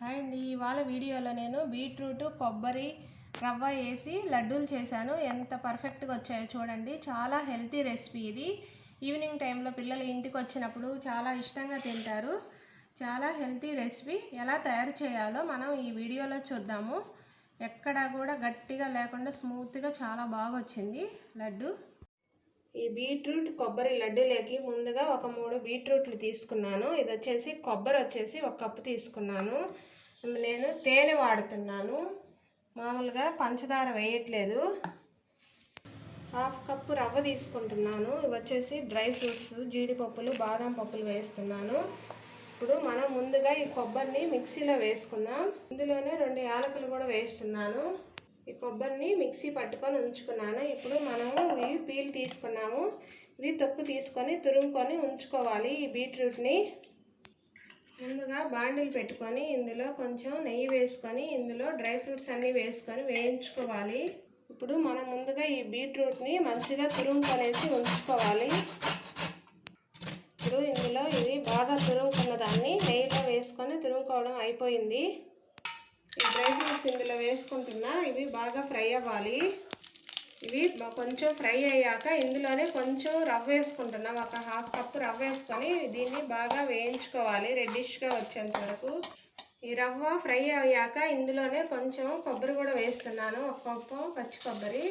Hi అండి. ఇవాళ వీడియోలో నేను బీట్రూట్ కొబ్బరి రవ్వ వేసి లడ్డూలు చేశాను. ఎంత పర్ఫెక్ట్గా వచ్చాయో చూడండి. చాలా హెల్తీ రెసిపీ ఇది. ఈవినింగ్ టైంలో పిల్లలు ఇంటికి వచ్చినప్పుడు చాలా ఇష్టంగా తింటారు. చాలా హెల్తీ రెసిపీ. ఎలా తయారు చేయాలో మనం ఈ వీడియోలో చూద్దాము. ఎక్కడా కూడా గట్టిగా లేకుండా స్మూత్గా చాలా బాగా వచ్చింది లడ్డు. ఈ బీట్రూట్ కొబ్బరి లడ్డూలోకి ముందుగా ఒక మూడు బీట్రూట్లు తీసుకున్నాను. ఇది వచ్చేసి కొబ్బరి వచ్చేసి ఒక కప్పు తీసుకున్నాను. నేను తేనె వాడుతున్నాను. మామూలుగా పంచదార వేయట్లేదు. హాఫ్ కప్పు రవ్వ తీసుకుంటున్నాను. ఇవి వచ్చేసి డ్రై ఫ్రూట్స్ జీడిపప్పులు బాదం పప్పులు వేస్తున్నాను. ఇప్పుడు మనం ముందుగా ఈ కొబ్బరిని మిక్సీలో వేసుకుందాం. ఇందులోనే రెండు యాలకులు కూడా వేస్తున్నాను. ఈ కొబ్బరిని మిక్సీ పట్టుకొని ఉంచుకున్నాను. ఇప్పుడు మనము ఇవి పీల్ తీసుకున్నాము. ఇవి తొక్కు తీసుకొని తురుముకొని ఉంచుకోవాలి ఈ బీట్రూట్ని. ముందుగా బాండిల్ పెట్టుకొని ఇందులో కొంచెం నెయ్యి వేసుకొని ఇందులో డ్రై ఫ్రూట్స్ అన్నీ వేసుకొని వేయించుకోవాలి. ఇప్పుడు మనం ముందుగా ఈ బీట్రూట్ని మంచిగా తురుముకొనేసి ఉంచుకోవాలి. ఇప్పుడు ఇందులో ఇది బాగా తురుముకున్న దాన్ని నెయ్యిలో వేసుకొని తురుముకోవడం అయిపోయింది. ఈ డ్రై ఫ్రూట్స్ ఇందులో వేసుకుంటున్నా. ఇవి బాగా ఫ్రై అవ్వాలి. ఇవి కొంచెం ఫ్రై అయ్యాక ఇందులోనే కొంచెం రవ్వ వేసుకుంటున్నాం. ఒక హాఫ్ కప్ రవ్వ వేసుకొని దీన్ని బాగా వేయించుకోవాలి. రెడ్డిష్గా వచ్చేంత వరకు. ఈ రవ్వ ఫ్రై అయ్యాక ఇందులోనే కొంచెం కొబ్బరి కూడా వేస్తున్నాను. ఒక కప్పు పచ్చి కొబ్బరి.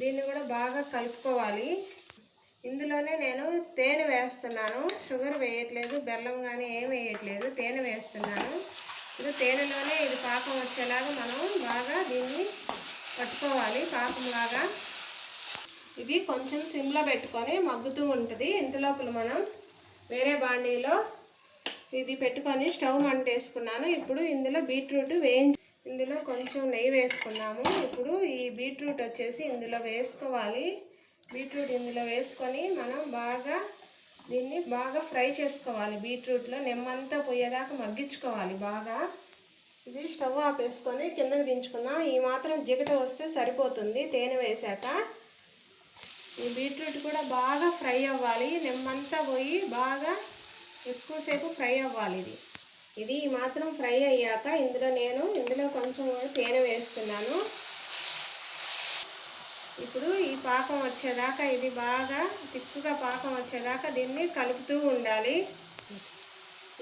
దీన్ని కూడా బాగా కలుపుకోవాలి. ఇందులోనే నేను తేనె వేస్తున్నాను. షుగర్ వేయట్లేదు. బెల్లం కానీ ఏం వేయట్లేదు. తేనె వేస్తున్నాను. ఇది తేనెలోనే ఇది పాకం వచ్చేలాగా మనం బాగా దీన్ని పట్టుకోవాలి పాకంలాగా. ఇది కొంచెం సిమ్లో పెట్టుకొని మగ్గుతూ ఉంటుంది. ఇంతలోపల మనం వేరే బాండీలో ఇది పెట్టుకొని స్టవ్ మంటేసుకున్నాను ఇప్పుడు ఇందులో బీట్రూట్ వేయించి ఇందులో కొంచెం నెయ్యి వేసుకున్నాము. ఇప్పుడు ఈ బీట్రూట్ వచ్చేసి ఇందులో వేసుకోవాలి. బీట్రూట్ ఇందులో వేసుకొని మనం బాగా దీన్ని బాగా ఫ్రై చేసుకోవాలి. బీట్రూట్లో నిమ్మంతా పోయేదాకా మగ్గించుకోవాలి బాగా. ఇది స్టవ్ ఆపేసుకొని కిందకి దించుకుందాం. ఈ మాత్రం జిగట వస్తే సరిపోతుంది. తేనె వేశాక ఈ బీట్రూట్ కూడా బాగా ఫ్రై అవ్వాలి. నిమ్మంతా పోయి బాగా ఎక్కువసేపు ఫ్రై అవ్వాలి ఇది. ఇది ఈ మాత్రం ఫ్రై అయ్యాక ఇందులో నేను ఇందులో కొంచెం తేనె వేస్తున్నాను. ఇప్పుడు ఈ పాకం వచ్చేదాకా ఇది బాగా తిక్కుగా పాకం వచ్చేదాకా దీన్ని కలుపుతూ ఉండాలి.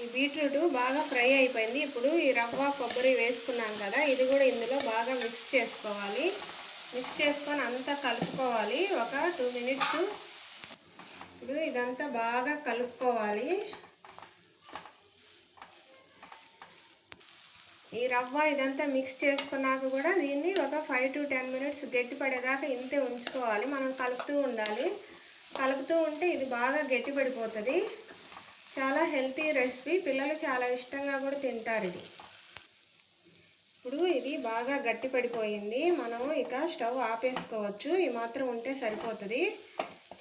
ఈ బీట్రూట్ బాగా ఫ్రై అయిపోయింది. ఇప్పుడు ఈ రవ్వ కొబ్బరి వేసుకున్నాం కదా ఇది కూడా ఇందులో బాగా మిక్స్ చేసుకోవాలి. మిక్స్ చేసుకొని అంతా కలుపుకోవాలి. ఒక టూ మినిట్స్ ఇప్పుడు ఇదంతా బాగా కలుపుకోవాలి. ఈ రవ్వ ఇదంతా మిక్స్ చేసుకున్నాక కూడా దీన్ని ఒక ఫైవ్ టు టెన్ మినిట్స్ గట్టి పడేదాకా ఇంతే ఉంచుకోవాలి. మనం కలుపుతూ ఉండాలి. కలుపుతూ ఉంటే ఇది బాగా గట్టి పడిపోతుంది. చాలా హెల్తీ రెసిపీ పిల్లలు చాలా ఇష్టంగా కూడా తింటారు ఇది. ఇప్పుడు ఇది బాగా గట్టి పడిపోయింది. మనము ఇక స్టవ్ ఆపేసుకోవచ్చు. ఈ మాత్రం ఉంటే సరిపోతుంది.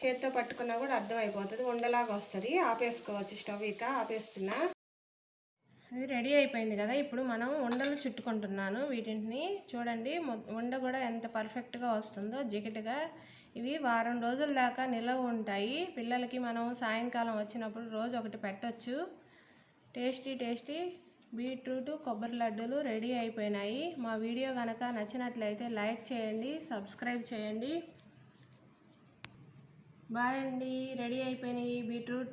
చేత్తో పట్టుకున్నా కూడా అర్థమైపోతుంది ఉండలాగా వస్తుంది. ఆపేసుకోవచ్చు స్టవ్ ఇక. ఆపేస్తున్నా. అది రెడీ అయిపోయింది కదా. ఇప్పుడు మనం ఉండలు చుట్టుకుంటున్నాను. వీటిని చూడండి. ఉండ కూడా ఎంత పర్ఫెక్ట్గా వస్తుందో జిగటగా. ఇవి వారం రోజుల దాకా నిలవ ఉంటాయి. పిల్లలకి మనం సాయంకాలం వచ్చినప్పుడు రోజు ఒకటి పెట్టొచ్చు. టేస్టీ టేస్టీ బీట్రూట్ కొబ్బరి లడ్డూలు రెడీ అయిపోయినాయి. మా వీడియో కనుక నచ్చినట్లయితే లైక్ చేయండి సబ్స్క్రైబ్ చేయండి. బాయ్ అండి. రెడీ అయిపోయినాయి బీట్రూట్.